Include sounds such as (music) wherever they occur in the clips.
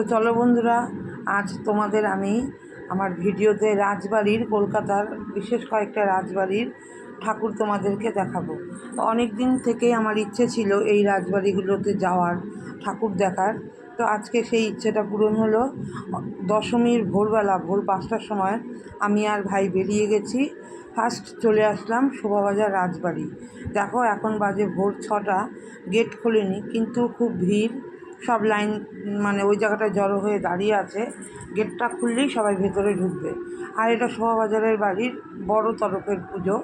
তো চলো বন্ধুরা, আজ তোমাদের আমি আমার ভিডিওতে রাজবাড়ির, কলকাতার বিশেষ কয়েকটা রাজবাড়ির ঠাকুর তোমাদেরকে দেখাবো। তো অনেক দিন থেকেই আমার ইচ্ছে ছিল এই রাজবাড়িগুলোতে যাওয়ার, ঠাকুর দেখার। তো আজকে সেই ইচ্ছেটা পূরণ হলো। দশমীর ভোরবেলা, ভোর পাঁচটার সময় আমি আর ভাই বেরিয়ে গেছি। ফার্স্ট চলে আসলাম শোভাবাজার রাজবাড়ি। দেখো, এখন বাজে ভোর ছটা, গেট খোলেনি, কিন্তু খুব ভিড়। সব লাইন মানে ওই জায়গাটায় জড়ো হয়ে দাঁড়িয়ে আছে। গেটটা খুললেই সবাই ভেতরে ঢুকবে। আর এটা শোভাবাজারের বাড়ির বড় তরফের পুজো।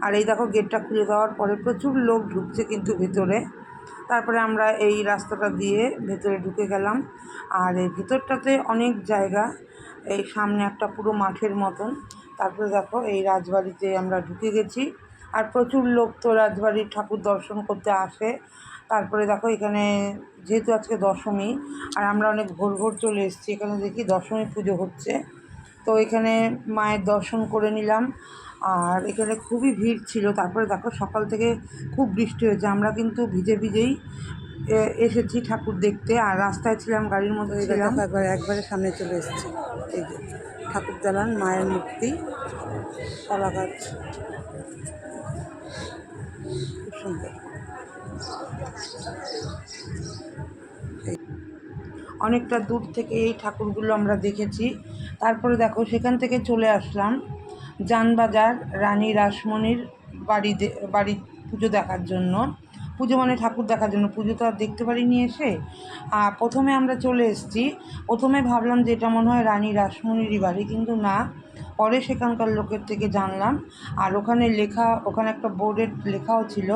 আর এই দেখো গেটটা খুলে দেওয়ার পরে প্রচুর লোক ঢুকছে কিন্তু ভেতরে। তারপরে আমরা এই রাস্তাটা দিয়ে ভেতরে ঢুকে গেলাম। আর এই ভেতরটাতে অনেক জায়গা। এই সামনে একটা পুরো মাঠের মতন। তারপরে দেখো এই রাজবাড়িতে আমরা ঢুকে গেছি। আর প্রচুর লোক তো রাজবাড়ির ঠাকুর দর্শন করতে আসে। তারপরে দেখো এখানে যেহেতু আজকে দশমী আর আমরা অনেক ভোর ভোর চলে এসেছি এখানে দেখি দশমী পুজো হচ্ছে। তো এখানে মায়ের দর্শন করে নিলাম আর এখানে খুবই ভিড় ছিল। তারপরে দেখো সকাল থেকে খুব বৃষ্টি হয়েছে আমরা কিন্তু ভিজে ভিজেই এসেছি ঠাকুর দেখতে আর রাস্তায় ছিলাম গাড়ির মধ্যে ছিলাম। একবার একবারে সামনে চলে এসেছি। এই যে ঠাকুর দালান মায়ের মূর্তি কলা গাছ। খুব সুন্দর। অনেকটা দূর থেকে এই ঠাকুরগুলো আমরা দেখেছি। তারপরে দেখো, সেখান থেকে চলে আসলাম জানবাজার রানী রাসমণির বাড়ি বাড়ি পুজো দেখার জন্য। পুজো মানে ঠাকুর দেখার জন্য। পুজো তো আর দেখতে পারিনি এসে। প্রথমে আমরা চলে এসেছি। প্রথমে ভাবলাম যে এটা মনে হয় রানী রাসমণিরই বাড়ি, কিন্তু না। পরে সেখানকার লোকের থেকে জানলাম। আর ওখানে লেখা, ওখানে একটা বোর্ডের লেখাও ছিল।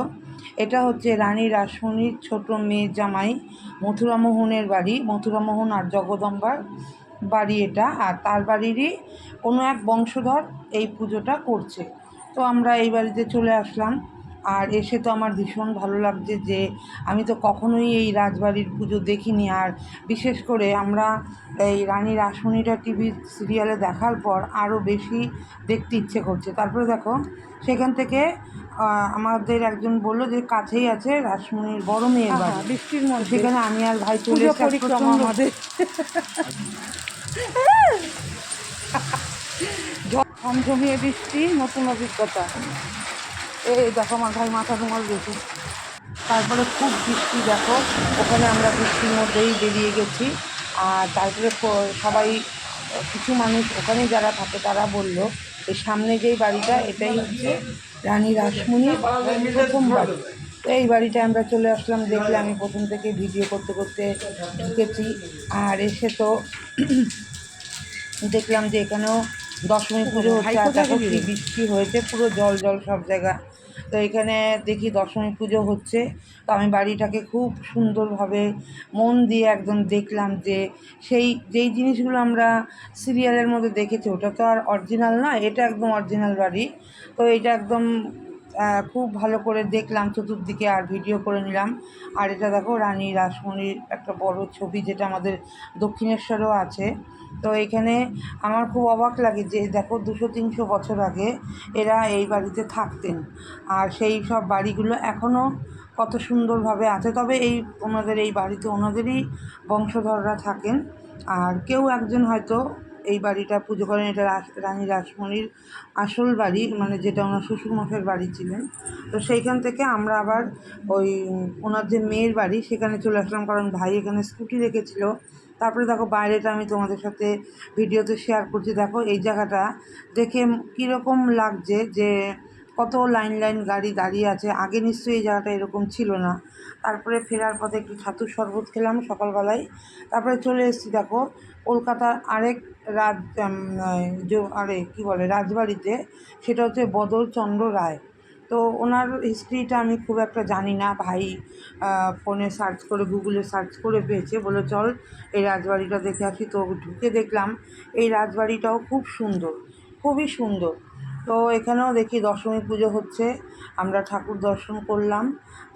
এটা হচ্ছে রানী রাসমণির ছোট মেয়ে জামাই মথুরামোহনের বাড়ি মথুরামোহন আর জগদম্বার বাড়ি এটা। আর তার বাড়িরই কোনো এক বংশধর এই পুজোটা করছে। তো আমরা এই বাড়িতে চলে আসলাম। আর এসে তো আমার ভীষণ ভালো লাগছে যে আমি তো কখনোই এই রাজবাড়ির পুজো দেখিনি। আর বিশেষ করে আমরা এই রানী রাসমণিটা টিভি সিরিয়ালে দেখার পর আরও বেশি দেখতে ইচ্ছে করছে। তারপরে দেখো সেখান থেকে আমাদের একজন বলল যে কাছেই আছে রাসমণির বড় মেয়ের বাড়ি। বৃষ্টির মধ্যে। সেখানে আমি আর ভাই চলে পরিক্রমা আমাদের। ঝমঝমিয়ে বৃষ্টি নতুন অভিজ্ঞতা। এই দেখো আমার ভাই মাথা রুমাল গেছে। তারপরে খুব বৃষ্টি দেখো, ওখানে আমরা বৃষ্টির মধ্যেই বেরিয়ে গেছি। আর তারপরে সবাই, কিছু মানুষ ওখানে যারা থাকে তারা বলল এই সামনে যেই বাড়িটা, এটাই হচ্ছে রানী রাসমণির প্রথম বাড়ি। তো এই বাড়িটা আমরা চলে আসলাম দেখলে আমি প্রথম থেকে ভিডিও করতে করতে ঢুকেছি। আর এসে তো (clears throat) দেখলাম যে এখানেও দশমী পুজো হচ্ছে আর দেখো কি বৃষ্টি হয়েছে পুরো জল জল সব জায়গা। তো এখানে দেখি দশমী পুজো হচ্ছে। তো আমি বাড়িটাকে খুব সুন্দরভাবে মন দিয়ে একদম দেখলাম যে সেই যেই জিনিসগুলো আমরা সিরিয়ালের মধ্যে দেখেছি ওটা তো আর অরিজিনাল না এটা একদম অরিজিনাল বাড়ি। তো এটা একদম খুব ভালো করে দেখলাম চতুর্দিকে আর ভিডিও করে নিলাম। আর এটা দেখো রানী রাসমণির একটা বড় ছবি যেটা আমাদের দক্ষিণেশ্বরেও আছে। তো এখানে আমার খুব অবাক লাগে যে, দেখো, দুশো তিনশো বছর আগে এরা এই বাড়িতে থাকতেন। আর সেই সব বাড়িগুলো এখনও কত সুন্দরভাবে আছে। তবে এই ওনাদের, এই বাড়িতে ওনাদেরই বংশধররা থাকেন। আর কেউ একজন হয়তো এই বাড়িটা পুজো করেন, এটা রানী রাসমণির আসল বাড়ি মানে যেটা ওনার শ্বশুরমশের বাড়ি ছিলেন। তো সেইখান থেকে আমরা আবার ওই ওনার যে মেয়ের বাড়ি, সেখানে চলে আসলাম। কারণ ভাই এখানে স্কুটি রেখেছিল। তারপরে দেখো, বাইরেটা আমি তোমাদের সাথে ভিডিওতে শেয়ার করছি। দেখো, এই জায়গাটা দেখে কীরকম লাগছে যে কত লাইন লাইন গাড়ি দাঁড়িয়ে আছে, আগে নিশ্চয়ই এই জায়গাটা এরকম ছিল না। তারপরে ফেরার পথে একটু ছাতুর শরবত খেলাম সকালবেলায়। তারপরে চলে এসেছি, দেখো কলকাতার আরেক রাজ আরে, কী বলে, রাজবাড়িতে, সেটা হচ্ছে বদলচন্দ্র রায়। তো ওনার হিস্ট্রিটা আমি খুব একটা জানি না। ভাই ফোনে সার্চ করে গুগলে সার্চ করে পেয়েছে, বলে চল, এই রাজবাড়িটা দেখে আসি। তো ঢুকে দেখলাম, এই রাজবাড়িটাও খুব সুন্দর, খুবই সুন্দর। তো এখানেও দেখি দশমী পুজো হচ্ছে। আমরা ঠাকুর দর্শন করলাম,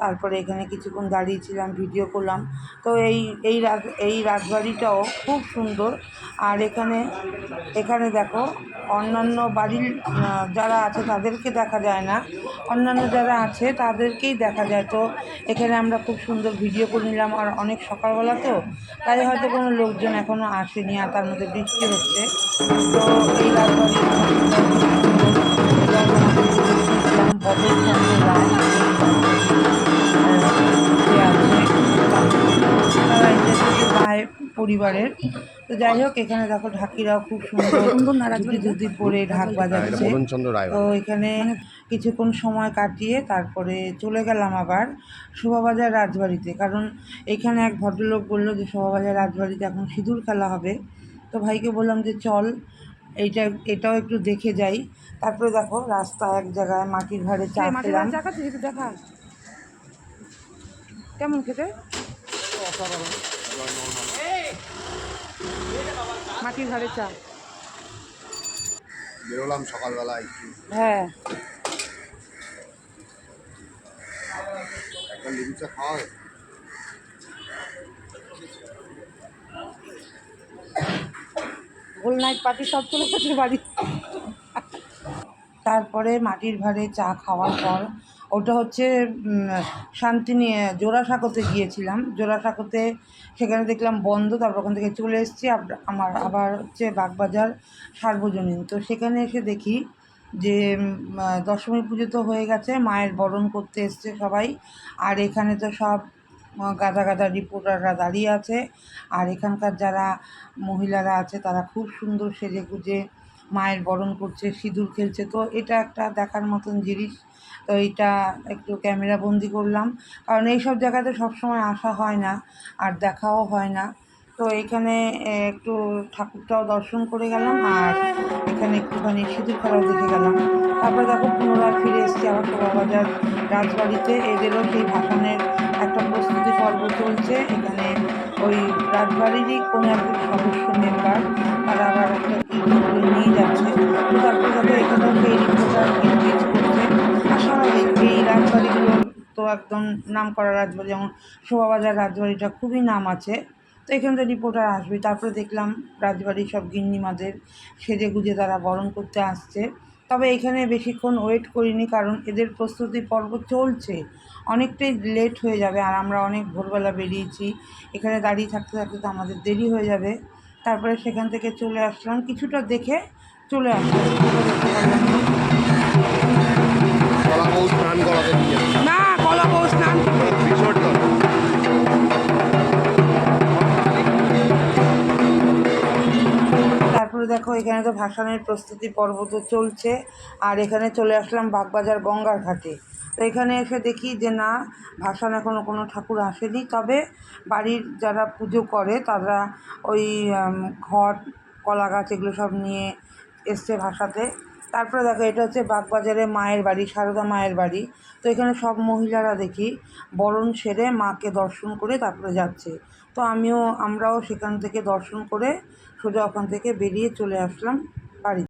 তারপরে এখানে কিছুক্ষণ দাঁড়িয়েছিলাম, ভিডিও করলাম। তো এই এই রাজ এই রাজবাড়িটাও খুব সুন্দর। আর এখানে এখানে দেখো, অন্যান্য বাড়ির যারা আছে তাদেরকে দেখা যায় না। অন্যান্য যারা আছে তাদেরকেই দেখা যায়। তো এখানে আমরা খুব সুন্দর ভিডিও করে নিলাম, আর অনেক সকালবেলা তো তাই হয়তো কোনো লোকজন এখনও আসেনি, আর তার মধ্যে বৃষ্টি হচ্ছে। তো এই রাজবাড়ির পরিবারের। তো যাই হোক এখানে দেখো ঢাকিরাও খুব সুন্দর ধুতি ধুতি পরে ঢাক বাজাচ্ছে। তো এখানে কিছুক্ষণ সময় কাটিয়ে তারপরে চলে গেলাম আবার শোভাবাজার রাজবাড়িতে। কারণ এখানে এক ভদ্রলোক বলল যে শোভাবাজার রাজবাড়িতে এখন সিঁদুর খেলা হবে। তো ভাইকে বললাম যে চল। এইটা এটাও একটু দেখে যাই। তারপরে দেখো রাস্তা এক জায়গায় মাটির ভাড়ে চা খেলাম দেখা। কেমন খেতে? মাটির ভাড়ে চা বেরোলাম সকালবেলা একটু। হ্যাঁ। একটা লিচু চা খাওয়া গোল নাইট পার্টি সব চলে গেছে বাড়ি। তারপরে মাটির ভাড়ে চা খাওয়ার পর ওটা হচ্ছে উম, শান্তিনি জোড়াসাঁকোতে গিয়েছিলাম। জোড়াসাঁকোতে সেখানে দেখলাম বন্ধ তারপর ওখান থেকে চলে এসেছি। আমার আবার হচ্ছে বাগবাজার সার্বজনীন। তো সেখানে এসে দেখি যে দশমী পুজো তো হয়ে গেছে মায়ের বরণ করতে এসছে সবাই। আর এখানে তো সব গাদা গাদা রিপোর্টাররা দাঁড়িয়ে আছে। আর এখানকার যারা মহিলারা আছে, তারা খুব সুন্দর সেজে গুজে মায়ের বরণ করছে, সিঁদুর খেলছে। তো এটা একটা দেখার মতন জিনিস। তো এইটা একটু ক্যামেরা বন্দি করলাম। কারণ এইসব জায়গাতে সবসময় আসা হয় না আর দেখাও হয় না। তো এখানে একটু ঠাকুরটাও দর্শন করে গেলাম আর এখানে একটুখানি সিঁদুর খেলাও দেখে গেলাম। তারপরে দেখো পুনরায় ফিরে এসেছি আবার শোভাবাজার রাজবাড়িতে। এদেরও সেই ভাষণের একটা পর্ব চলছে এখানে ওই রাজবাড়িরই কোনো একজন সদস্য মেম্বার তারা আবার একটা কি নিয়ে যাচ্ছে। তারপরে দেখো এখানেও সেই রিপোর্টার এনগেজ করছে। স্বাভাবিক এই রাজবাড়িগুলোর তো একদম নাম করা রাজবাড়ি, যেমন শোভাবাজার রাজবাড়িটা খুবই নাম আছে। তো এখানে রিপোর্টার আসবে। তারপরে দেখলাম রাজবাড়ির সব গিন্নিমাদের সেজে গুজে তারা বরণ করতে আসছে। তবে এখানে বেশিক্ষণ ওয়েট করিনি কারণ এদের প্রস্তুতি পর্ব চলছে। অনেকটাই লেট হয়ে যাবে আর আমরা অনেক ভোরবেলা বেরিয়েছি। এখানে দাঁড়িয়ে থাকতে থাকতে তো আমাদের দেরি হয়ে যাবে। তারপরে সেখান থেকে চলে আসলাম। কিছুটা দেখে চলে আসলাম। না কলা বউ স্নান দেখো, এখানে তো ভাসানের প্রস্তুতি পর্ব তো চলছে। আর এখানে চলে আসলাম বাগবাজার গঙ্গার ঘাটে। তো এখানে এসে দেখি যে, না, ভাসান এখনও কোনো ঠাকুর আসেনি। তবে বাড়ির যারা পুজো করে, তারা ওই ঘট কলা গাছ এগুলো সব নিয়ে এসছে ভাসাতে। তারপরে দেখো, এটা হচ্ছে বাগবাজারে মায়ের বাড়ি, সারদা মায়ের বাড়ি। তো এখানে সব মহিলারা দেখি, বরণ সেরে মাকে দর্শন করে তারপরে যাচ্ছে। তো আমিও আমরাও সেখান থেকে দর্শন করে সোজা ওখান থেকে বেরিয়ে চলে আসলাম বাড়ি।